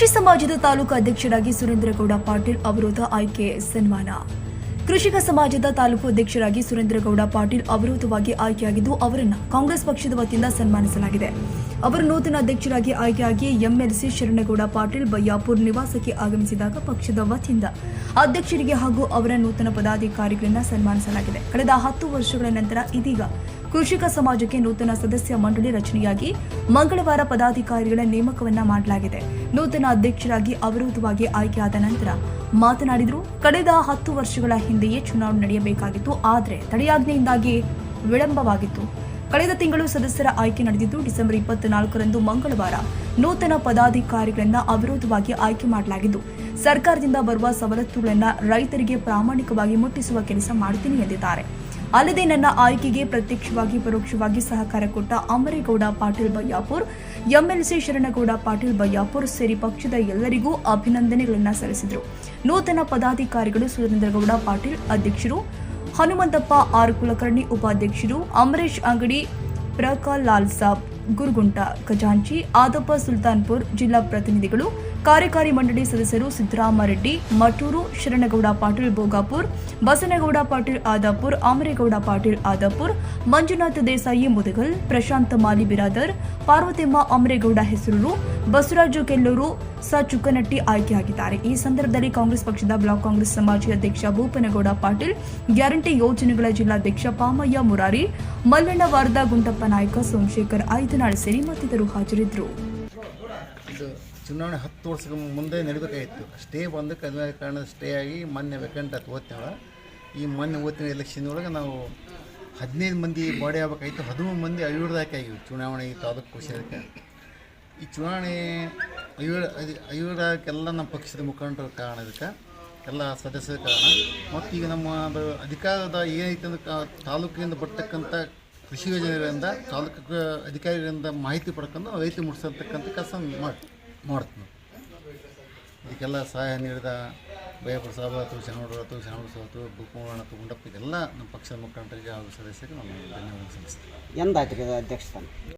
ಕೃಷಿ ಸಮಾಜದ ತಾಲೂಕು ಅಧ್ಯಕ್ಷರಾಗಿ ಸುರೇಂದ್ರಗೌಡ ಪಾಟೀಲ್ ಅವರೋಧ ಆಯ್ಕೆ ಸನ್ಮಾನ. ಕೃಷಿಕ ಸಮಾಜದ ತಾಲೂಕು ಅಧ್ಯಕ್ಷರಾಗಿ ಸುರೇಂದ್ರಗೌಡ ಪಾಟೀಲ್ ಅವಿರೋಧವಾಗಿ ಆಯ್ಕೆಯಾಗಿದ್ದು ಅವರನ್ನು ಕಾಂಗ್ರೆಸ್ ಪಕ್ಷದ ವತಿಯಿಂದ ಸನ್ಮಾನಿಸಲಾಗಿದೆ. ಅವರು ನೂತನ ಅಧ್ಯಕ್ಷರಾಗಿ ಆಯ್ಕೆಯಾಗಿ ಎಂಎಲ್ಸಿ ಶರಣಗೌಡ ಪಾಟೀಲ್ ಬಯ್ಯಾಪುರ್ ನಿವಾಸಕ್ಕೆ ಆಗಮಿಸಿದಾಗ ಪಕ್ಷದ ವತಿಯಿಂದ ಅಧ್ಯಕ್ಷರಿಗೆ ಹಾಗೂ ಅವರ ನೂತನ ಪದಾಧಿಕಾರಿಗಳನ್ನ ಸನ್ಮಾನಿಸಲಾಗಿದೆ. ಕಳೆದ ಹತ್ತು ವರ್ಷಗಳ ನಂತರ ಇದೀಗ ಕೃಷಿಕ ಸಮಾಜಕ್ಕೆ ನೂತನ ಸದಸ್ಯ ಮಂಡಳಿ ರಚನೆಯಾಗಿ ಮಂಗಳವಾರ ಪದಾಧಿಕಾರಿಗಳ ನೇಮಕವನ್ನ ಮಾಡಲಾಗಿದೆ. ನೂತನ ಅಧ್ಯಕ್ಷರಾಗಿ ಅವಿರೋಧವಾಗಿ ಆಯ್ಕೆಯಾದ ನಂತರ ಮಾತನಾಡಿದರು, ಕಳೆದ ಹತ್ತು ವರ್ಷಗಳ ಹಿಂದೆಯೇ ಚುನಾವಣೆ ನಡೆಯಬೇಕಾಗಿತ್ತು, ಆದರೆ ತಡೆಯಾಜ್ಞೆಯಿಂದಾಗಿ ವಿಳಂಬವಾಗಿತ್ತು. ಕಳೆದ ತಿಂಗಳು ಸದಸ್ಯರ ಆಯ್ಕೆ ನಡೆದಿದ್ದು ಡಿಸೆಂಬರ್ ಇಪ್ಪತ್ನಾಲ್ಕರಂದು ಮಂಗಳವಾರ ನೂತನ ಪದಾಧಿಕಾರಿಗಳನ್ನ ಅವಿರೋಧವಾಗಿ ಆಯ್ಕೆ ಮಾಡಲಾಗಿದ್ದು, ಸರ್ಕಾರದಿಂದ ಬರುವ ಸವಲತ್ತುಗಳನ್ನ ರೈತರಿಗೆ ಪ್ರಾಮಾಣಿಕವಾಗಿ ಮುಟ್ಟಿಸುವ ಕೆಲಸ ಮಾಡುತ್ತೀನಿ ಎಂದಿದ್ದಾರೆ. ಅಲ್ಲದೆ ನನ್ನ ಆಯ್ಕೆಗೆ ಪ್ರತ್ಯಕ್ಷವಾಗಿ ಪರೋಕ್ಷವಾಗಿ ಸಹಕಾರ ಕೊಟ್ಟ ಅಮರೇಗೌಡ ಪಾಟೀಲ್ ಬಯ್ಯಾಪುರ್ ಎಂಎಲ್ಸಿ ಶರಣಗೌಡ ಪಾಟೀಲ್ ಬಯ್ಯಾಪುರ್ ಸೇರಿ ಪಕ್ಷದ ಎಲ್ಲರಿಗೂ ಅಭಿನಂದನೆಗಳನ್ನು ಸಲ್ಲಿಸಿದರು. ನೂತನ ಪದಾಧಿಕಾರಿಗಳು ಸುರೇಂದ್ರಗೌಡ ಪಾಟೀಲ್ ಅಧ್ಯಕ್ಷರು ಹನುಮಂತಪ್ಪ ಆರ್ ಕುಲಕರ್ಣಿ ಉಪಾಧ್ಯಕ್ಷರು ಅಮರೇಶ್ ಅಂಗಡಿ ಪ್ರಕಾಲ್ ಲಾಲ್ ಸಾಬ್ ಗುರುಗುಂಟ ಖಜಾಂಚಿ ಆದಪ್ಪ ಸುಲ್ತಾನ್ಪುರ್ ಜಿಲ್ಲಾ ಪ್ರತಿನಿಧಿಗಳು ಕಾರ್ಯಕಾರಿ ಮಂಡಳಿ ಸದಸ್ಯರು ಸಿದ್ದರಾಮರೆಡ್ಡಿ, ಮಟೂರು ಶರಣಗೌಡ ಪಾಟೀಲ್ ಭೋಗಾಪುರ್, ಬಸನಗೌಡ ಪಾಟೀಲ್ ಆದಾಪುರ್, ಆಮರೇಗೌಡ ಪಾಟೀಲ್ ಆದಾಪುರ್, ಮಂಜುನಾಥ ದೇಸಾಯಿ ಮುದಗಲ್, ಪ್ರಶಾಂತ ಮಾಲಿ ಬಿರಾದರ್, ಪಾರ್ವತಿಮ್ಮ ಆಮರೇಗೌಡ ಹೆಸರೂರು, ಬಸವರಾಜು ಕೆಲ್ಲೂರು ಸ ಚುಕ್ಕನಟ್ಟಿ ಆಯ್ಕೆಯಾಗಿದ್ದಾರೆ. ಈ ಸಂದರ್ಭದಲ್ಲಿ ಕಾಂಗ್ರೆಸ್ ಪಕ್ಷದ ಬ್ಲಾಕ್ ಕಾಂಗ್ರೆಸ್ ಸಮಾಜ ಅಧ್ಯಕ್ಷ ಭೂಪನಗೌಡ ಪಾಟೀಲ್, ಗ್ಯಾರಂಟಿ ಯೋಜನೆಗಳ ಜಿಲ್ಲಾಧ್ಯಕ್ಷ ಪಾಮಯ್ಯ ಮುರಾರಿ, ಮಲ್ಲಣ್ಣ ವಾರದ ಗುಂಡಪ್ಪ ನಾಯಕ, ಸೋಮಶೇಖರ್ ಐದನಾಳ್ ಸೇರಿ ಮತ್ತಿತರರು ಹಾಜರಿದ್ದರು. ಚುನಾವಣೆ ಹತ್ತು ವರ್ಷಕ್ಕೆ ಮುಂದೆ ನಡಿಬೇಕಾಗಿತ್ತು. ಸ್ಟೇ ಬಂದು ಅದೇ ಕಾರಣ ಸ್ಟೇ ಆಗಿ ಮೊನ್ನೆ ವೆಕೆಂಟ್ ಆಯ್ತು ಓದ್ತೇವೆ ಈ ಮೊನ್ನೆ ಓದ್ತಿನ ಎಲೆಕ್ಷನ್ ಒಳಗೆ ನಾವು ಹದಿನೈದು ಮಂದಿ ಬಾಡಿ ಆಗ್ಬೇಕಾಗಿತ್ತು, ಹದಿಮೂರು ಮಂದಿ ಅವಿರೋಧಕ್ಕೆ ಆಗಿವಿ ಚುನಾವಣೆ ತಾಲೂಕು ಖುಷಿಯದಕ್ಕೆ ಈ ಚುನಾವಣೆ ಅವಿರ ಅಯೋಡಕ್ಕೆಲ್ಲ ನಮ್ಮ ಪಕ್ಷದ ಮುಖಂಡರ ಕಾರಣ ಇದಕ್ಕೆ. ಎಲ್ಲ ಸದಸ್ಯರ ಕಾರಣ. ಮತ್ತು ಈಗ ನಮ್ಮ ಅದು ಅಧಿಕಾರದ ಏನೈತೆ ಅಂದ್ರೆ ತಾಲೂಕಿನಿಂದ ಬರ್ತಕ್ಕಂಥ ಕೃಷಿ ಯೋಜನೆಗಳಿಂದ, ತಾಲೂಕು ಅಧಿಕಾರಿಗಳಿಂದ ಮಾಹಿತಿ ಪಡ್ಕೊಂಡು ರೈತ ಮುಟ್ಸತಕ್ಕಂಥ ಕೆಲಸ ಮಾಡಿ. ಮಾಡ್ತೀವಿ ಇದಕ್ಕೆಲ್ಲ ಸಹಾಯ ನೀಡಿದ ಬಯಪುರ ಸಾಬ್ ಆಯ್ತು ಶನೋಡ್ರು ಆಯ್ತು ಆಯ್ತು ಬುಕ್ಮೋಹನ್ ಆಯ್ತು ಗುಂಡಪ್ಪ ಇದೆಲ್ಲ ನಮ್ಮ ಪಕ್ಷದ ಮುಖಂಡರಿಗೆ ಹಾಗೂ ಸದಸ್ಯರಿಗೆ ನಾನು ಧನ್ಯವಾದ ಸಲ್ಲಿಸ್ತೀನಿ. ಎಂದಾಯ್ತು ಅಧ್ಯಕ್ಷ ಸ್ಥಾನ?